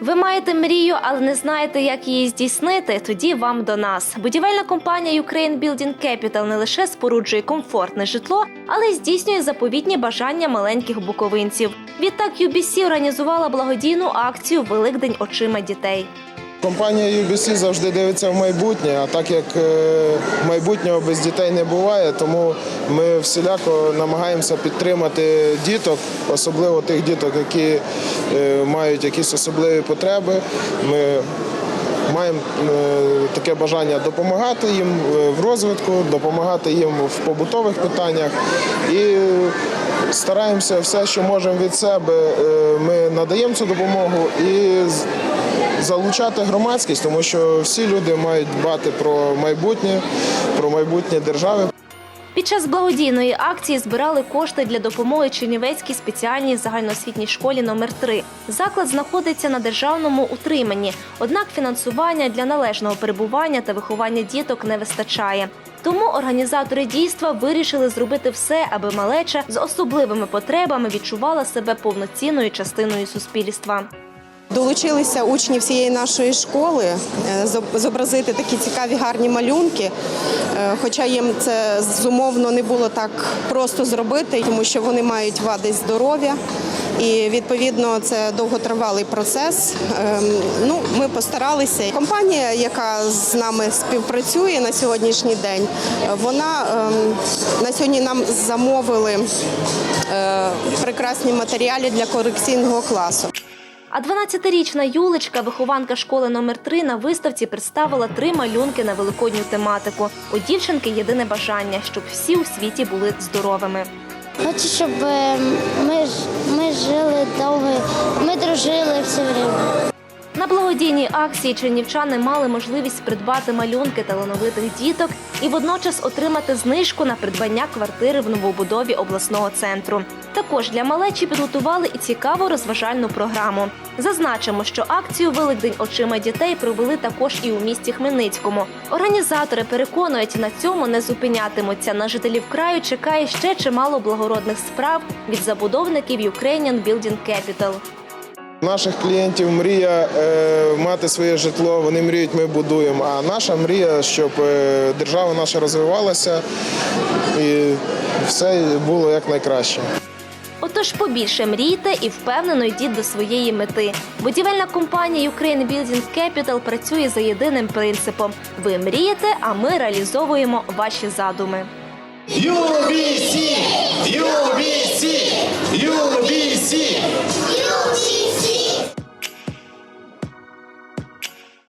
Ви маєте мрію, але не знаєте, як її здійснити? Тоді вам до нас. Будівельна компанія Ukraine Building Capital не лише споруджує комфортне житло, але й здійснює заповітні бажання маленьких буковинців. Відтак UBC організувала благодійну акцію Великдень очима дітей. Компанія UBC завжди дивиться в майбутнє, а так як е, майбутнього без дітей не буває, тому ми всіляко намагаємося підтримати діток, особливо тих діток, які е, мають якісь особливі потреби. Ми маємо е, таке бажання допомагати їм в розвитку, допомагати їм в побутових питаннях і стараємося все, що можемо від себе, ми надаємо цю допомогу і залучати громадськість, тому що всі люди мають дбати про майбутнє, про майбутнє держави. Під час благодійної акції збирали кошти для допомоги Чернівецькій спеціальній загальноосвітній школі номер 3 Заклад знаходиться на державному утриманні, однак фінансування для належного перебування та виховання діток не вистачає. Тому організатори дійства вирішили зробити все, аби малеча з особливими потребами відчувала себе повноцінною частиною суспільства. Долучилися учні всієї нашої школи е, зобразити такі цікаві гарні малюнки. Е, Хоча їм це зумовно не було так просто зробити, тому що вони мають вади здоров'я. І відповідно це довготривалий процес. Ем, Ну, ми постаралися. Компанія, яка з нами співпрацює на сьогоднішній день, вона ем, на сьогодні нам замовили е, прекрасні матеріали для корекційного класу. А 12-річна Юлечка, вихованка школи номер 3 на виставці представила три малюнки на великодню тематику. У дівчинки єдине бажання, щоб всі у світі були здоровими. Хочу, щоб е, ми, ми жили довго, ми. Благодійній акції чернівчани мали можливість придбати малюнки талановитих діток і водночас отримати знижку на придбання квартири в новобудові обласного центру. Також для малечі підготували і цікаву розважальну програму. Зазначимо, що акцію Великдень очима дітей провели також і у місті Хмельницькому. Організатори переконують, на цьому не зупинятимуться. На жителів краю чекає ще чимало благородних справ від забудовників Ukrainian Building Capital. Наших клієнтів мрія е, мати своє житло, вони мріють, ми будуємо. А наша мрія, щоб е, держава наша розвивалася і все було як найкраще. Отож, побільше мрійте і впевнено йдіть до своєї мети. Будівельна компанія Ukraine Building Capital працює за єдиним принципом: ви мрієте, а ми реалізовуємо ваші задуми. UBC! UBC! UBC!